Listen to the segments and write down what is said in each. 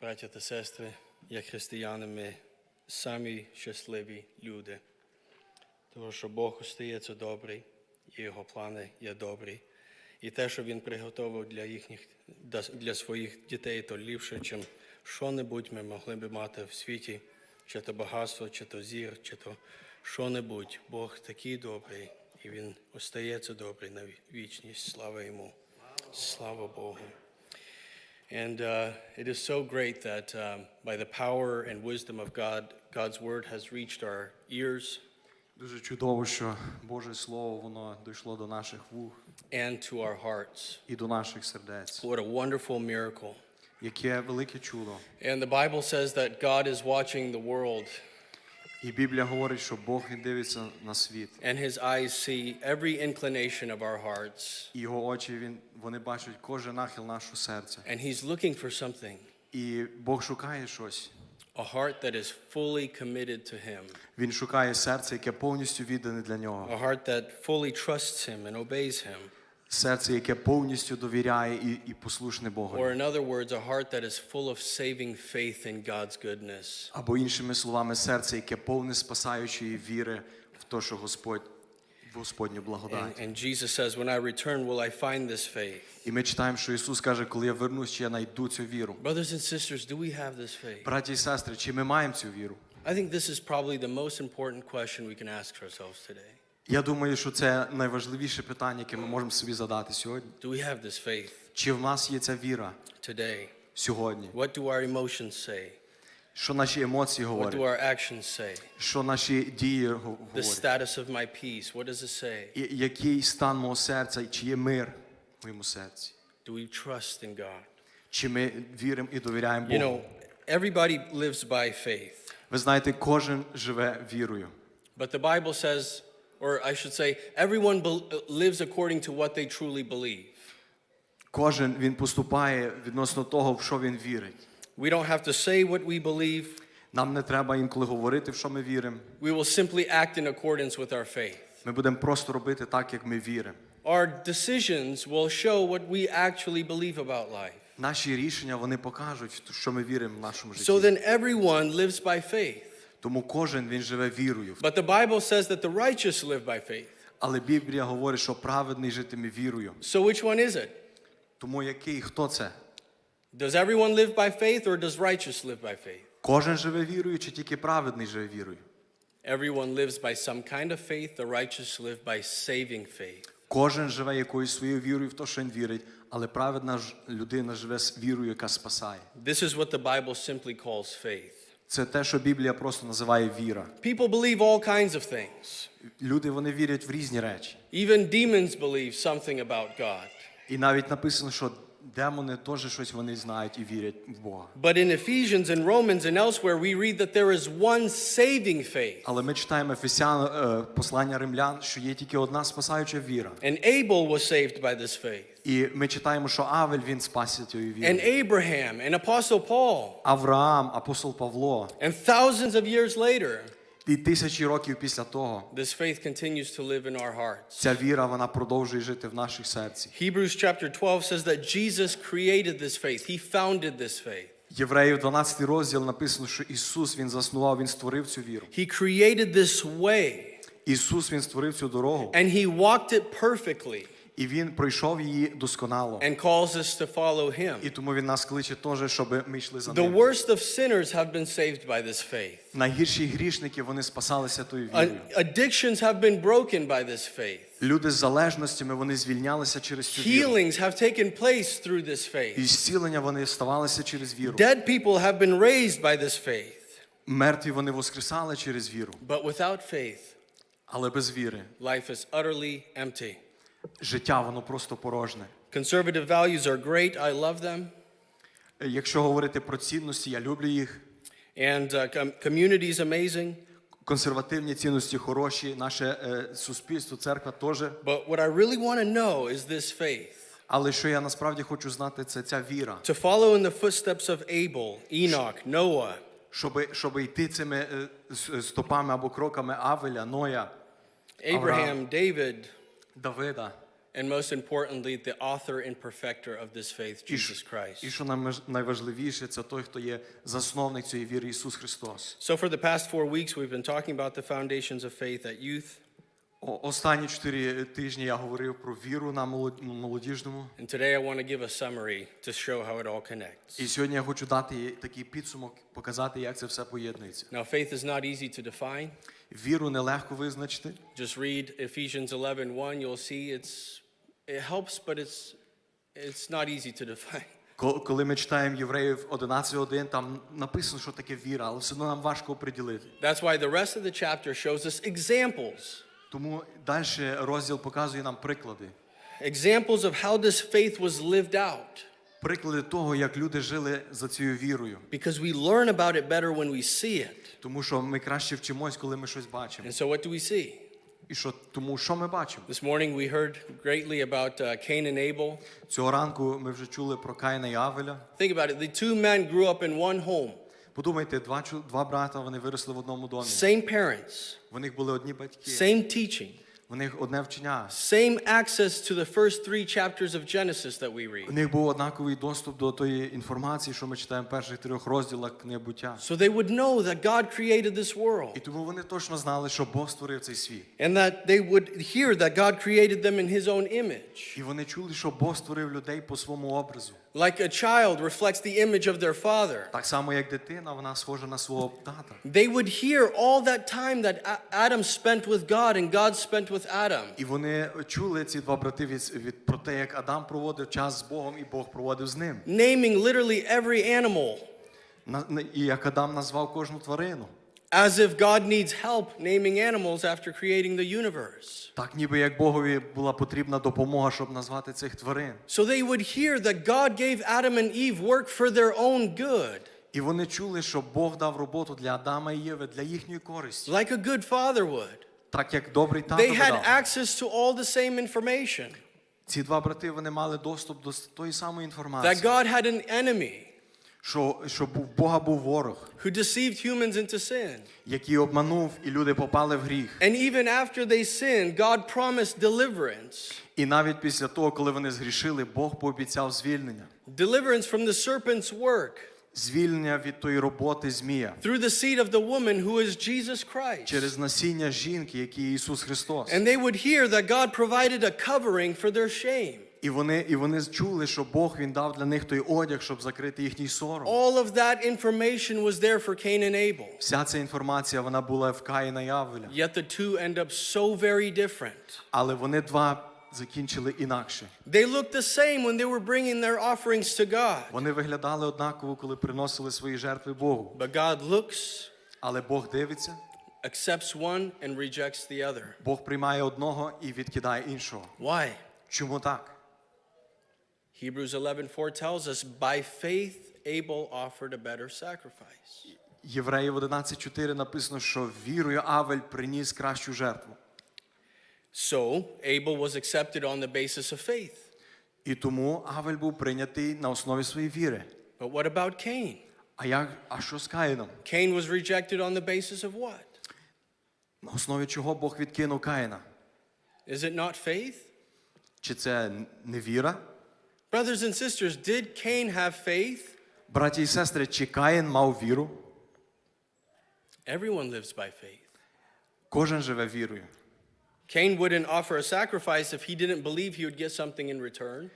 Браття та сестри, як християни, ми самі щасливі люди. Тому що Бог остається добрий, і Його плани є добрі. І те, що Він приготовив для їхніх для своїх дітей, то ліпше, чим що-небудь ми могли би мати в світі, чи то багатство, чи то зір, чи то що-небудь. Бог такий добрий, і Він остається добрий на вічність. Слава йому. Слава Богу. And uh, it is so great that um, by the power and wisdom of God, God's word has reached our ears Дуже чудово, що Боже Слово воно дійшло до наших вух and to our hearts. і до наших сердець. What a wonderful miracle. Яке велике чудо. And the Bible says that God is watching the world, І Біблія говорить, що Бог він дивиться на світ. and his eyes see every inclination of our hearts. І його очі він, вони бачать кожен нахил нашого серця. And he's looking for something І Бог шукає щось. a heart that is fully committed to him, Він шукає серце, яке повністю віддане для нього. a heart that fully trusts him and obeys him. Серце, яке повністю довіряє і, і послушне Богу. Or, in other words, a heart that is full of saving faith in God's goodness. Або іншими словами, серце, яке повне спасаючої віри в те, що Господь Господню And, благодать. and Jesus says, When I return, will I find this faith? І ми читаємо, що Ісус каже, коли я вернусь, чи я знайду цю віру. Brothers and sisters, do we have this faith? Браті і сестри, чи ми маємо цю віру? I think this is probably the most important question we can ask ourselves today. Я думаю, що це найважливіше питання, яке ми можемо собі задати сьогодні. Do we have this faith Чи в нас є ця віра today? сьогодні? What do our emotions say? Що наші емоції What do our actions say? Що наші дії го- The status of my peace, what does it say? І який стан мого серця, чи є мир в моєму серці? Do we trust in God? Чи ми віримо і довіряємо You know, everybody lives by faith, Ви знаєте, кожен живе вірою. but the Bible says, or I should say, everyone bel lives according to what they truly believe. Кожен він поступає відносно того, в що він вірить. We don't have to say what we believe. Нам не треба інколи говорити, в що ми віримо. We will simply act in accordance with our faith. Ми будемо просто робити так, як ми віримо. Our decisions will show what we actually believe about life. Наші рішення вони покажуть, в що ми віримо в нашому житті. So then everyone lives by faith. Тому кожен він живе вірою. But the Bible says that the righteous live by faith. Але Біблія говорить, що праведний житиме вірою. So which one is it? Тому який хто це? Does everyone live by faith or does righteous live by faith? Кожен живе вірою, чи тільки праведний живе вірою? Everyone lives by some kind of faith. The righteous live by saving faith. Кожен живе якоюсь своєю вірою в те, що він вірить, але праведна людина живе з вірою, яка спасає. This is what the Bible simply calls faith. Це те, що Біблія просто називає віра. People believe all kinds of things. Люди вони вірять в різні речі. Even demons believe something about God. І навіть написано, що демони теж щось вони знають і вірять в Бога. But in Ephesians and Romans and elsewhere, we read that there is one saving faith. Але ми читаємо Ефесян, е, послання римлян, що є тільки одна спасаюча віра. And Abel was saved by this faith. І ми читаємо, що Авель він спасся цією And вірою. Abraham and Apostle Paul. Авраам, апостол Павло. And thousands of years later, І тисячі років після того this faith continues to live in our hearts. ця віра вона продовжує жити в наших серцях. Hebrews chapter 12 says that Jesus created this faith. He founded this faith. Євреїв 12 розділ написано, що Ісус він заснував, він створив цю віру. He created this way Ісус він створив цю дорогу, and he walked it perfectly і він пройшов її досконало. and calls us to follow him. І тому він нас кличе теж, щоб ми йшли за The worst of sinners have been saved by this faith. Найгірші грішники вони спасалися тою вірою. Addictions have been broken by this faith. Люди з залежностями вони звільнялися через цю віру. Healings have taken place through this І faith. зцілення вони ставалися через віру. Dead people have been raised by this faith. Мертві вони воскресали через віру. But without faith, Але без віри life is utterly empty. Життя воно просто порожне. Conservative values are great. I love them. Якщо говорити про цінності, я люблю їх. And uh, community is amazing. Консервативні цінності хороші, наше е, суспільство, церква теж. But what I really want to know is this faith. Але що я насправді хочу знати, це ця віра. To follow in the footsteps of Abel, Enoch, Noah, Щоб, щоб йти цими е, стопами або кроками Авеля, Ноя, Abraham, David, Давида, and most importantly, the author and perfecter of this faith, І, Jesus ш- Christ. і що нам найважливіше, це той, хто є засновник цієї віри Ісус Христос. So, for the past four weeks, we've been talking about the foundations of faith at youth. Останні чотири тижні я говорив про віру на молод- молодіжному. And today I want to give a summary to show how it all connects. І сьогодні я хочу дати такий підсумок, показати, як це все поєднується. Now, faith is not easy to define. Віру нелегко визначити. Just read Ephesians 11:1. You'll see it's it helps, but it's it's not easy to define. Коли ми читаємо Євреїв 11.1, там написано, що таке віра, але все одно нам важко оприділити. That's why the rest of the chapter shows us examples, Тому далі розділ показує нам приклади. examples of how this faith was lived out. Приклади того, як люди жили за цією вірою. Because we learn about it better when we see it. Тому що ми краще вчимось, коли ми щось бачимо. And so, what do we see? І що тому, що ми бачимо? This morning we heard greatly about uh, Cain and Abel. Цього ранку ми вже чули про Каїна і Авеля. Think about it. The two men grew up in one home, Подумайте, два, два брата вони виросли в одному домі. same parents, В них були одні батьки, same teaching, в них одне вчення. same access to the first three chapters of Genesis that we У read. них був однаковий доступ до тої інформації, що ми читаємо в перших трьох розділах книги буття. So they would know that God created this І world тому вони точно знали, що Бог створив цей світ. and that they would hear that God created them in his own image. І вони чули, що Бог створив людей по своєму образу. Like a child reflects the image of their father. Так само, як дитина, вона схожа на свого тата. They would hear all that time that A- Adam spent with God and God spent with Adam. І вони чули ці два брати від, від про те, як Адам проводив час з Богом, і Бог проводив з ним. Naming literally every animal На- на- І як Адам назвав кожну тварину. as if God needs help naming animals after creating the universe. Так ніби як Богові була потрібна допомога, щоб назвати цих тварин. So they would hear that God gave Adam and Eve work for their own good, І вони чули, що Бог дав роботу для Адама і Єви, для їхньої користі. like a good father would. Так як добрий тато They had дав. access to all the same information. Ці два брати вони мали доступ до тої самої That інформації, God had an enemy що, що був в Бога був ворог, who deceived humans into sin. який обманув, і люди попали в гріх. And even after they sinned, God promised deliverance. І навіть після того, коли вони згрішили, Бог пообіцяв звільнення. Deliverance from the serpent's work Звільнення від тої роботи змія through the seed of the woman who is Jesus Christ. через насіння жінки, який є Ісус Христос. And they would hear that God provided a covering for their shame. І вони, і вони чули, що Бог він дав для них той одяг, щоб закрити їхній сором. All of that information was there for Cain and Abel. Вся ця інформація вона була в Каїна і Авеля. Yet the two end up so very different. Але вони два закінчили інакше. They looked the same when they were bringing their offerings to God. Вони виглядали однаково, коли приносили свої жертви Богу. But God looks, Але Бог дивиться, accepts one, and rejects the other. Бог приймає одного і відкидає іншого. Why? Чому так? Hebrews 11:4 tells us, by faith Abel offered a better sacrifice. Євреїв 11.4 написано, що вірою Авель приніс кращу жертву. So Abel was accepted on the basis of faith. І тому Авель був прийнятий на основі своєї віри. But what about Cain? А як, а що з Каїном? Cain was rejected on the basis of what? На основі чого Бог відкинув Каїна? Is it not faith? Чи це не віра? Brothers and sisters, did Cain have faith? Браті і сестри, чи Каїн мав віру? Everyone lives by faith. Кожен живе вірою. Cain wouldn't offer a sacrifice if he didn't believe he would get something in return.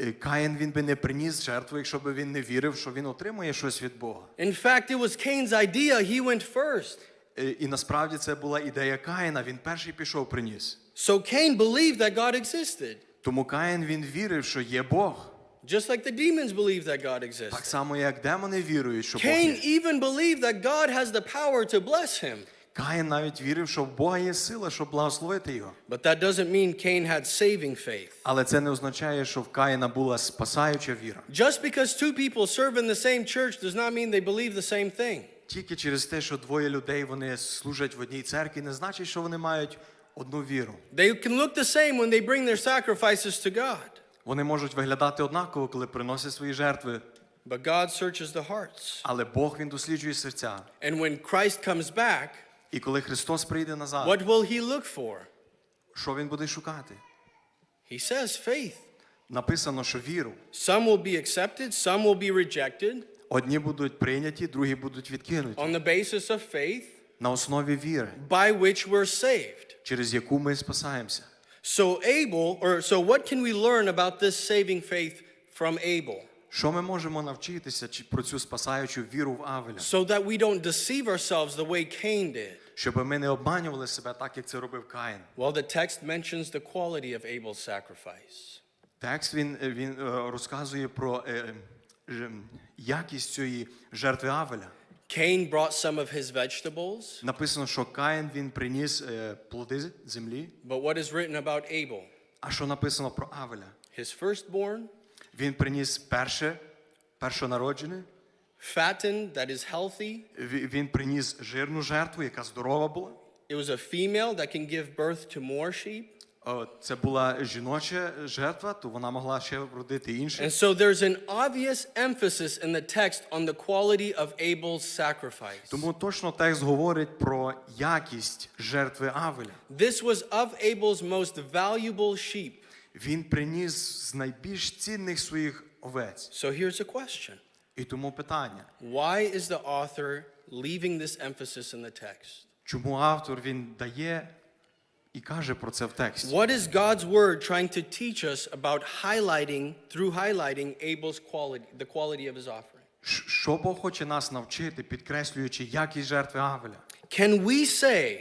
Е, Каїн він би не приніс жертву, якщо б він не вірив, що він отримує щось від Бога. In fact, it was Cain's idea. He went first. Е, І насправді це була ідея Каїна. Він перший пішов приніс. So Cain believed that God existed, Тому Каїн він вірив, що є Бог. just like the demons believed that God Так само, як демони вірують, що Бог Cain є. even believed that God has the power to bless him. Каїн навіть вірив, що в Бога є сила, щоб благословити його. But that doesn't mean Cain had saving faith. Але це не означає, що в Каїна була спасаюча віра. Just because two people serve in the same church does not mean they believe the same thing. Тільки через те, що двоє людей вони служать в одній церкві, не значить, що вони мають одну віру. They can look the same when they bring their sacrifices to God. Вони можуть виглядати однаково, коли приносять свої жертви, But God searches the hearts. але Бог він досліджує серця. And when Christ comes back, І коли Христос прийде назад, what will he look for? що він буде шукати? He says faith. Написано, що віру. Some will be accepted, some will be rejected Одні будуть прийняті, другі будуть відкинуті. on the basis of faith На основі віри, by which we're saved. Через яку ми спасаємося. So Abel, or so what can we learn about this saving faith from Abel? Що ми можемо навчитися чи- про цю спасаючу віру в Авеля? So that we don't deceive ourselves the way Cain did. Щоб ми не обманювали себе так, як це робив Каїн. Well, the text mentions the quality of Abel's sacrifice. Текст він, він е, розказує про е, якість цієї жертви Авеля. Cain brought some of his vegetables, Написано, що Каїн він приніс е, плоди землі. but what is written about Abel? А що написано про Авеля? His firstborn, Він приніс перше, першонароджене. fattened, that is healthy. Ві- Він приніс жирну жертву, яка здорова була. It was a female that can give birth to more sheep. Це була жіноча жертва, то вона могла ще родити And so there's an obvious emphasis in the text on the quality of Abel's sacrifice. Тому точно текст говорить про якість жертви Авеля. This was of Abel's most valuable sheep. Він приніс з найбільш цінних своїх овець. So here's a question І тому питання: Why is the author leaving this emphasis in the text? чому автор він дає і каже про це в тексті? What is God's word trying to teach us about highlighting, through highlighting Abel's quality, the quality of his offering? Що Бог хоче нас навчити, підкреслюючи якість жертви Авеля? Can we say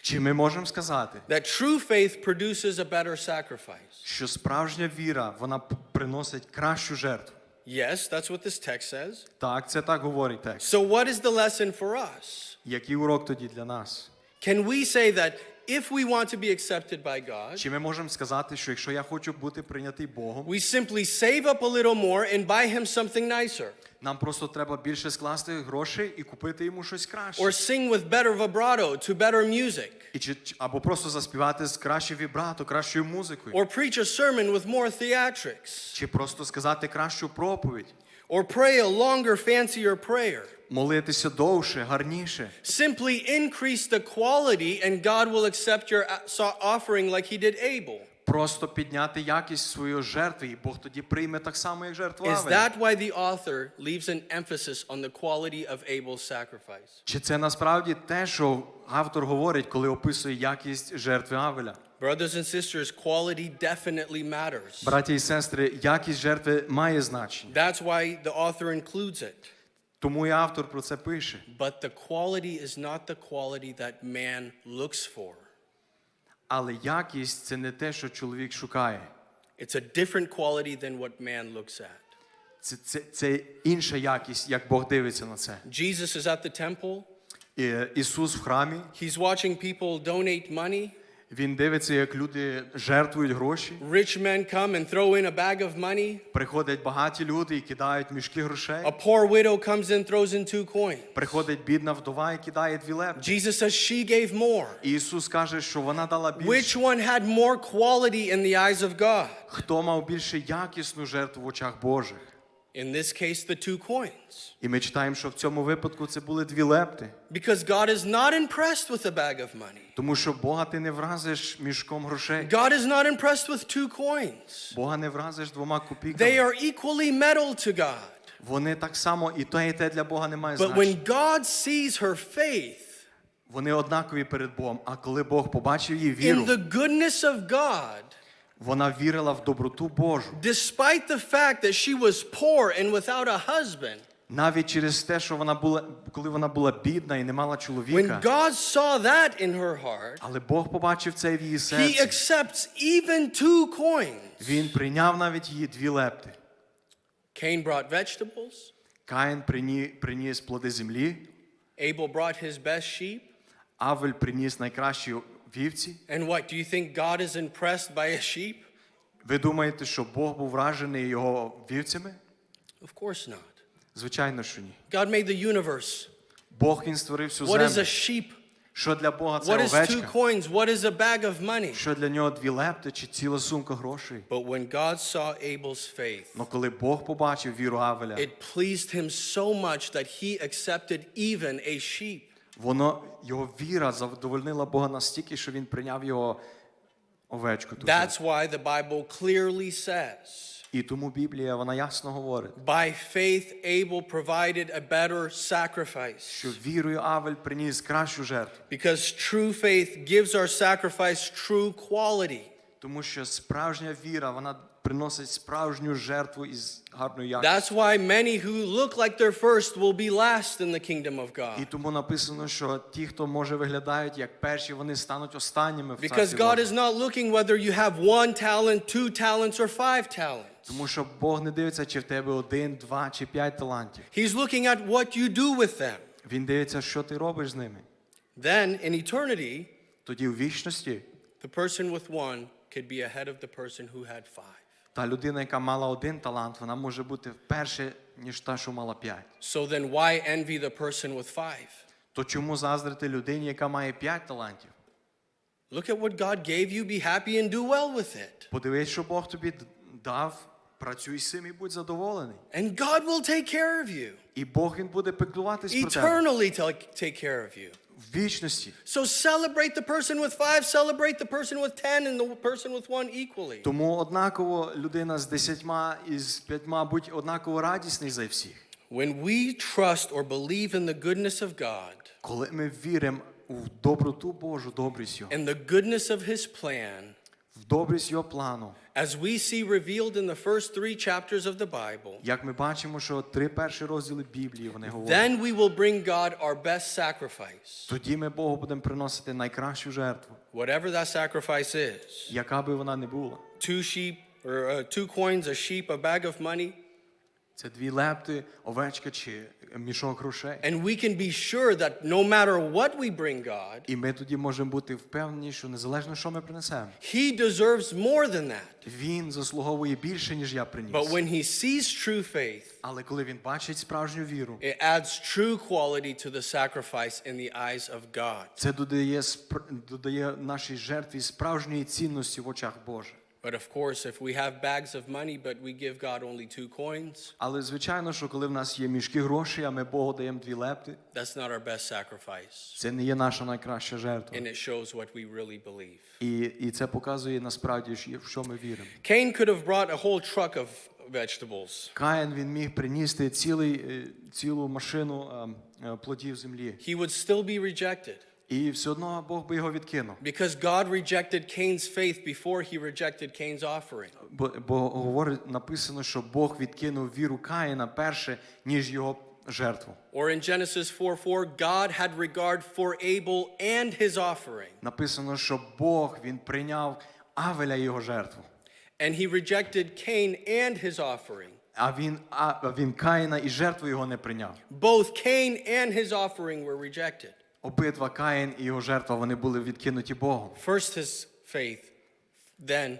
Чи ми можемо сказати, that true faith produces a better sacrifice? що справжня віра вона п- приносить кращу жертву? Yes, that's what this text says. Так, це так говорить текст. So, what is the lesson for us? Який урок тоді для нас? Can we say that if we want to be accepted by God, Чи ми можемо сказати, що якщо я хочу бути прийнятий Богом, we simply save up a little more and buy him something nicer? нам просто треба більше скласти грошей і купити йому щось краще? Or sing with better vibrato to better music? І чи, чи- або просто заспівати з кращою вібрато, кращою музикою, Or preach a sermon with more theatrics? чи просто сказати кращу проповідь, Or pray a longer, fancier prayer? Молитися довше, гарніше. Simply increase the quality, and God will accept your offering like He did Abel. Просто підняти якість своєї жертви, і Бог тоді прийме так само, як жертву Is that why the author leaves an emphasis on the quality of Abel's sacrifice? Чи це насправді те, що автор говорить, коли описує якість жертви Авеля? Brothers and sisters, quality definitely matters. Браті і сестри, якість жертви має значення. That's why the author includes it. Тому і автор про це пише. But the quality is not the quality that man looks for. Але якість це не те, що чоловік шукає. It's a different quality than what man looks at. Це, це, це інша якість, як Бог дивиться на це. Jesus is at the temple. І Ісус в храмі, He's watching people donate money. Він дивиться, як люди жертвують гроші. Rich men come and throw in a bag of money. Приходять багаті люди і кидають мішки грошей. A poor widow comes and throws in two coins. Приходить бідна вдова і кидає дві лепти. Jesus says she gave more. Ісус каже, що вона дала Which більше. one had more quality in the eyes of God? Хто мав більше якісну жертву в очах Божих? In this case, the two coins. І ми читаємо, що в цьому випадку це були дві лепти. Because God is not impressed with a bag of money. Тому що Бога ти не вразиш мішком грошей. God is not impressed with two coins. Бога не вразиш двома They are equally metal to God. Вони так само і те, і те для Бога не має But значення. when God sees her faith Вони однакові перед Богом. А коли Бог побачив її in the goodness of God, вона вірила в доброту Божу. despite the fact that she was poor and without a husband, Навіть через те, що вона була, коли вона була бідна і не мала when. God saw that in her heart, Але Бог побачив це в її He accepts even two coins. Він прийняв навіть її дві лепти. Cain brought vegetables, Каїн прині- приніс плоди землі, Abel brought his best sheep. Авель приніс найкращі вівці. And what? Do you think God is impressed by a sheep? Ви думаєте, що Бог був вражений його вівцями? Of course not. Звичайно, що ні. God made the universe. Бог він створив всю What is a землю. sheep? Що для Бога це What is two овечка? coins? What is a bag of money? Що для нього дві лепти чи ціла сумка грошей? But when God saw Abel's faith, Но коли Бог побачив віру Авеля, it pleased him so much that he accepted even a sheep. Воно його віра задовольнила Бога настільки, що він прийняв його овечку. Ту That's why the Bible clearly says, І тому Біблія вона ясно говорить, by faith Abel provided a better sacrifice. що вірою Авель приніс кращу жертву, Because true faith gives our sacrifice true quality. тому що справжня віра вона приносить справжню жертву із гарною якістю. That's why many who look like they're first will be last in the kingdom of І God. тому написано, що ті, хто може виглядають як перші, вони стануть останніми в Because царстві God Божому. is not looking whether you have one talent, two talents, or five talents. Тому що Бог не дивиться, чи в тебе один, два чи п'ять талантів. He's looking at what you do with them. Він дивиться, що ти робиш з ними. Then, in eternity, Тоді у вічності the person with one could be ahead of the person who had five. Та людина, яка мала один талант, вона може бути вперше, ніж та, що мала п'ять. So then, why envy the person with five? То чому заздрити людині, яка має п'ять талантів? Look at what God gave you, be happy and do well with it. Подивись, що Бог тобі дав, працюй з цим і будь задоволений. And God will take care of you, І Бог він буде піклуватись про тебе eternally take take care of you. в вічності. So celebrate the person with five, celebrate the person with ten, and the person with one equally. Тому однаково людина з десятьма і з п'ятьма будь однаково радісний за всіх. When we trust or believe in the goodness of God Коли ми віримо в доброту Божу, добрість Його, and the goodness of His plan, в добрість Його плану, as we see revealed in the first three chapters of the Bible, як ми бачимо, що три перші розділи Біблії вони говорять, then we will bring God our best sacrifice, тоді ми Богу будемо приносити найкращу жертву, whatever that sacrifice is. яка би вона не була. Two sheep, or uh, two coins, a sheep, a bag of money, Це дві лепти, овечка чи мішок грошей. and we can be sure that no matter what we bring God, І ми тоді можемо бути впевнені, що незалежно, що ми принесемо, He deserves more than that. він заслуговує більше, ніж я приніс. But when He sees true faith, Але коли він бачить справжню віру, it adds true quality to the sacrifice in the eyes of God. це додає, додає нашій жертві справжньої цінності в очах Божих. But of course, if we have bags of money, but we give God only two coins, Але звичайно, що коли в нас є мішки грошей, а ми Богу даємо дві лепти, that's not our best sacrifice. це не є наша найкраща жертва. And it shows what we really believe. І, і це показує насправді, що- в що ми віримо. Cain could have brought a whole truck of vegetables. Каїн він міг приністи цілий, е, цілу машину е, е, плодів землі. He would still be rejected І все одно Бог би його відкинув. because God rejected Cain's faith before he rejected Cain's offering. Бо, бо говорить, написано, що Бог відкинув віру Каїна перше, ніж його жертву. Or in Genesis 4 4, God had regard for Abel and his offering, Написано, що Бог він прийняв Авеля і його жертву. and he rejected Cain and his offering. А він, а він Каїна і жертву його не прийняв. Both Cain and his offering were rejected. Обидва Каїн і його жертва вони були відкинуті Богом. First his faith, then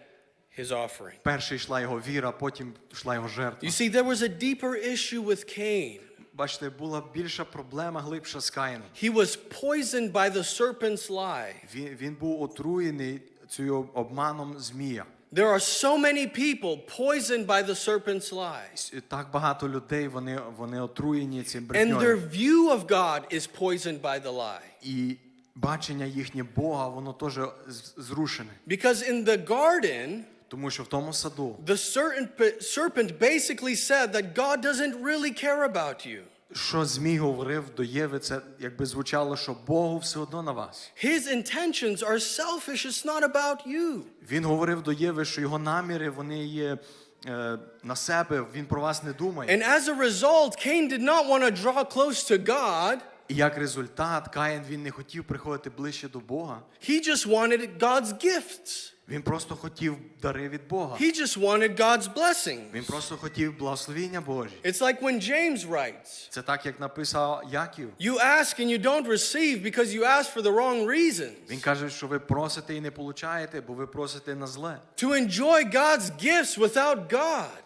his offering. Перше йшла його віра, потім йшла його You see, there was a deeper issue with Cain. Бачите, була більша проблема, глибша з Каїном. He was poisoned by the serpent's lie. Він, він був отруєний цією обманом змія. There are so many people poisoned by the serpent's lie. С- Так багато людей вони, вони отруєні цим And their брехньою. view of God is poisoned by the lie. І бачення їхнє Бога, воно теж з- зрушене. Because in the garden, Тому що в тому саду, the serpent, serpent basically said that God doesn't really care about you. Що Змій говорив до Єви, це якби звучало, що Богу все одно на вас. His intentions are selfish, it's not about you. Він говорив до Єви, що його наміри вони є е, на себе, він про вас не думає. And as a result, Cain did not want to draw close to God. І як результат, Каїн він не хотів приходити ближче до Бога. He just wanted God's gifts. Він просто хотів дари від Бога. He just wanted God's blessings. Він просто хотів благословіння Божі. It's like when James writes, Це так, як написав Яків. You ask and you don't receive because you ask for the wrong reasons. Він каже, що ви просите і не получаєте, бо ви просите на зле. To enjoy God's gifts without God.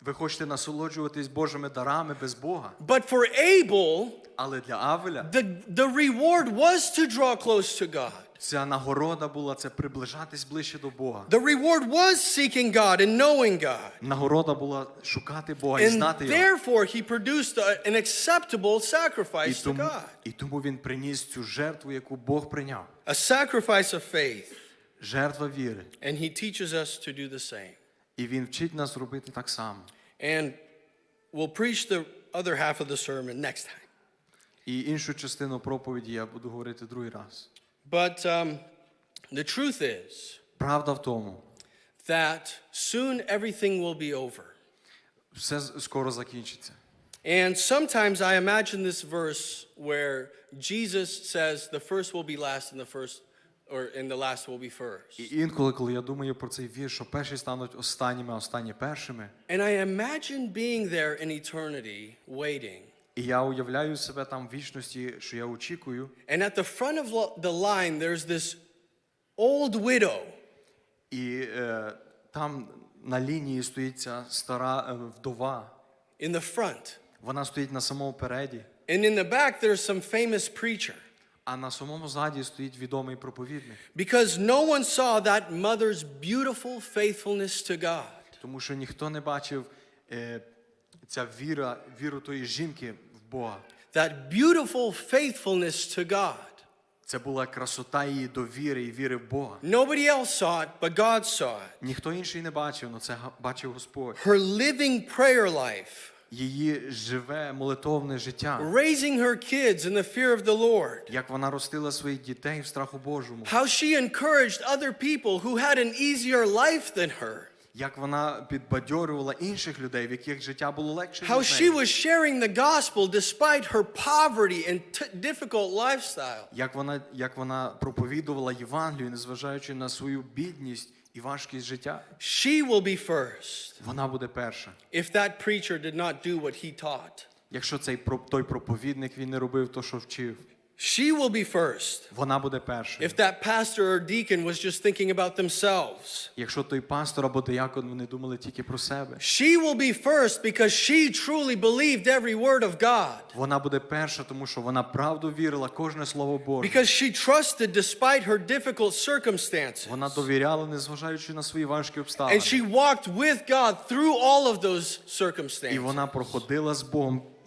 Ви хочете насолоджуватись Божими дарами без Бога. But for Abel, Але для Авеля the, the reward was to draw close to God. ця нагорода була це приближатись ближче до Бога. The reward was seeking God and knowing God. Нагорода була шукати Бога і And знати його. therefore, he produced a- an acceptable І sacrifice to тому, God. і тому він приніс цю жертву, яку Бог прийняв. A sacrifice of faith жертва віри. And he teaches us to do the same. І він вчить нас робити так само. And we'll preach the other half of the sermon next time. І іншу частину проповіді я буду говорити другий раз. But um, the truth is Правда в тому, that soon everything will be over. все з- скоро закінчиться. And sometimes I imagine this verse where Jesus says the first will be last and the first or and the last will be first. І інколи, коли я думаю про цей вірш, що перші стануть останніми, а останні першими. And I imagine being there in eternity waiting. І я уявляю себе там в вічності, що я очікую. And at the front of lo- the line there's this old widow І е, там на лінії стоїть ця стара е, вдова. in the front. Вона стоїть на самому переді, And in the back there's some famous preacher. А на самому ззаді стоїть відомий проповідник. Because no one saw that mother's beautiful faithfulness to God. Тому що ніхто не бачив е, ця віра, віру тої жінки в Бога. That beautiful faithfulness to God. Це була красота її довіри і віри в Бога. Nobody else saw it, but God saw it. Ніхто інший не бачив, але це бачив Господь. Her living prayer life, Її живе молитовне життя, raising her kids in the fear of the Lord. як вона ростила своїх дітей в страху Божому, How she encouraged other people who had an easier life than her. як вона підбадьорювала інших людей, в яких життя було легше. How she was sharing the gospel despite her poverty and difficult lifestyle. Як вона, як вона проповідувала Євангелію, незважаючи на свою бідність і важкість життя, She will be first вона буде перша. if that preacher did not do what he taught. Якщо цей той проповідник він не робив то, що вчив, She will be first вона буде першою. if that pastor or deacon was just thinking about themselves. Якщо той пастор або диякон вони думали тільки про себе, She will be first because she truly believed every word of God. вона буде перша, тому що вона правду вірила кожне слово Боже. Because she trusted despite her difficult circumstances. Вона довіряла, незважаючи на свої важкі обставини. And she walked with God through all of those І circumstances. вона проходила з Богом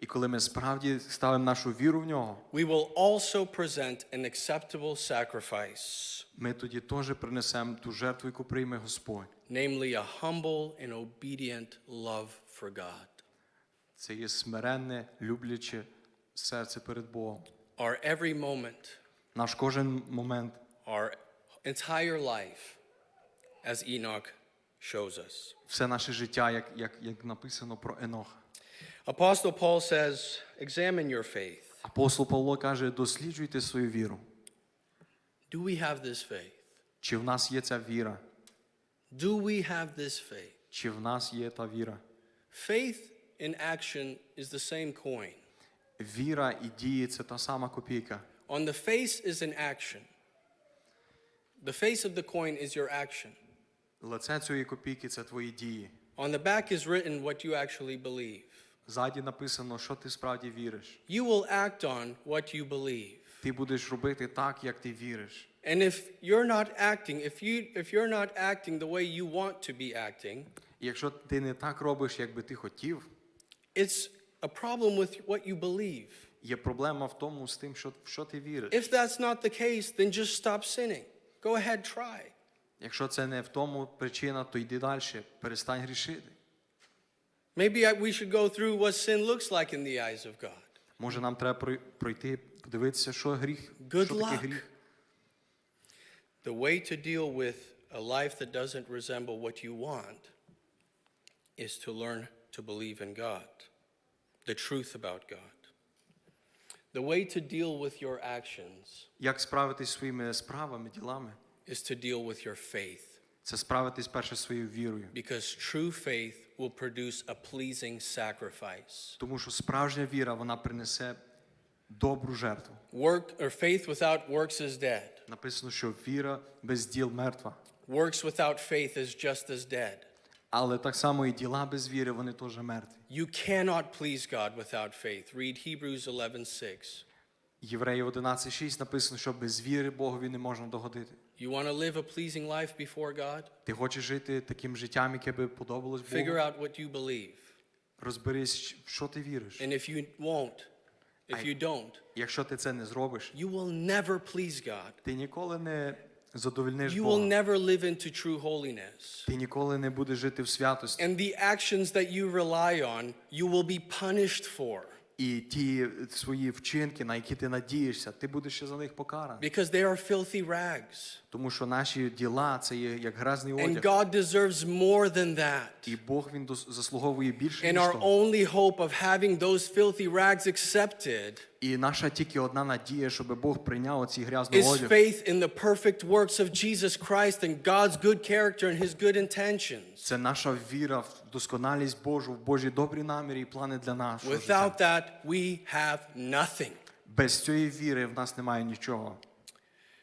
І коли ми справді ставимо нашу віру в нього, we will also present an acceptable sacrifice, ми тоді теж принесемо ту жертву, яку прийме Господь. namely a humble and obedient love for God. Це є смиренне, любляче серце перед Богом. Our every moment, Наш кожен момент, our entire life, as Enoch shows us. все наше життя, як, як, як написано про Еноха. Apostle Paul says, Examine your faith. Апостол Павло каже: досліджуйте свою віру. Do we have this faith? Чи в нас є ця віра? Do we have this faith? Чи в нас є та віра? Faith in action is the same coin. Віра і дії це та сама копійка. On the face is an action. The face of the coin is your action. Лице цієї копійки це твої дії. On the back is written what you actually believe. Ззаді написано, що ти справді віриш. You will act on what you believe. Ти будеш робити так, як ти віриш. And if you're not acting, if you if you're not acting the way you want to be acting, якщо ти не так робиш, як би ти хотів, it's a problem with what you believe. є проблема в тому з тим, що, що ти віриш. If that's not the case, then just stop sinning. Go ahead, try. Якщо це не в тому причина, то йди далі, перестань грішити. Maybe I, we should go through what sin looks like in the eyes of God. Може, нам треба прой- пройти, подивитися, що гріх, Good що таке luck. гріх. The way to deal with a life that doesn't resemble what you want is to learn to believe in God, the truth about God. The way to deal with your actions Як справитись зі своїми справами, ділами? is to deal with your faith, Це справитись перше своєю вірою. because true faith will produce a pleasing sacrifice. Тому що справжня віра, вона принесе добру жертву. Work or faith without works is dead. Написано, що віра без діл мертва. Works without faith is just as dead. Але так само і діла без віри, вони теж мертві. You cannot please God without faith. Read Hebrews 11:6. Євреїв 11.6 написано, що без віри Богові не можна догодити. You want to live a pleasing life before God? Ти хочеш жити таким життям, яке би подобалось Figure Богу? out what you believe. Розберись, в що ти віриш. And if you won't, if I- you don't, Якщо ти це не зробиш, you will never please God. ти ніколи не задовольниш You will Бога. never live into true holiness. Ти ніколи не будеш жити в святості. And the actions that you rely on, you will be punished for І ті свої вчинки, на які ти надієшся, ти будеш ще за них покараний. because they are filthy rags. Тому що наші діла це є як грязний And. God deserves more than that. І Бог він заслуговує більше And our only hope of having those filthy rags accepted І наша тільки одна надія, щоб Бог прийняв оці грязний is faith in the perfect works of Jesus Christ and God's good character and his good intentions. Це наша віра в досконалість Божу, в Божі добрі наміри і плани для нашого життя. Without that, we have nothing. Без цієї віри в нас немає нічого.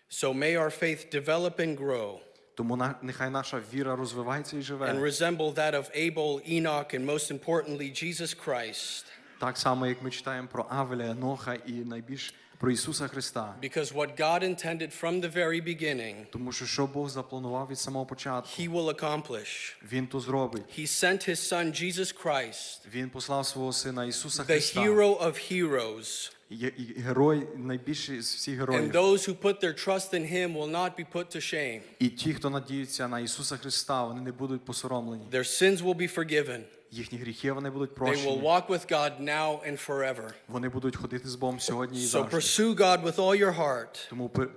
So may our faith develop and grow Тому нехай наша віра розвивається і and resemble that of Abel, Enoch, and most importantly, Jesus Christ. Так само, як ми читаємо про Авеля, Еноха і найбільш про Ісуса Христа. Because what God intended from the very beginning, Тому що що Бог запланував від самого початку, he will accomplish. Він то зробить. He sent his son, Jesus Christ, Він послав свого сина Ісуса the Христа. hero of heroes. Є- і Герой найбільший з всіх And героїв. those who put their trust in him will not be put to shame. І ті, хто надіються на Ісуса Христа, вони не будуть посоромлені. Their sins will be forgiven. Їхні гріхи вони будуть They will прощені. walk with God now and forever. Вони будуть ходити з Богом сьогодні і So завжди. pursue God with all your heart. Тому пи-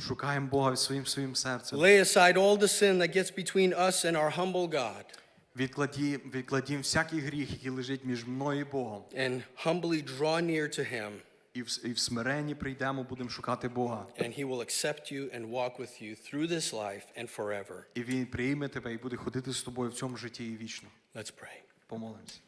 шукаємо Бога своїм своїм серцем. Lay aside all the sin that gets between us and our humble God, Відкладі, відкладім всякий гріх, який лежить між мною і Богом. and humbly draw near to him, І в, і в смиренні прийдемо, будемо шукати Бога. and he will accept you and walk with you through this life and forever. І Він прийме тебе і буде ходити з тобою в цьому житті і вічно. Let's pray. Помолимось.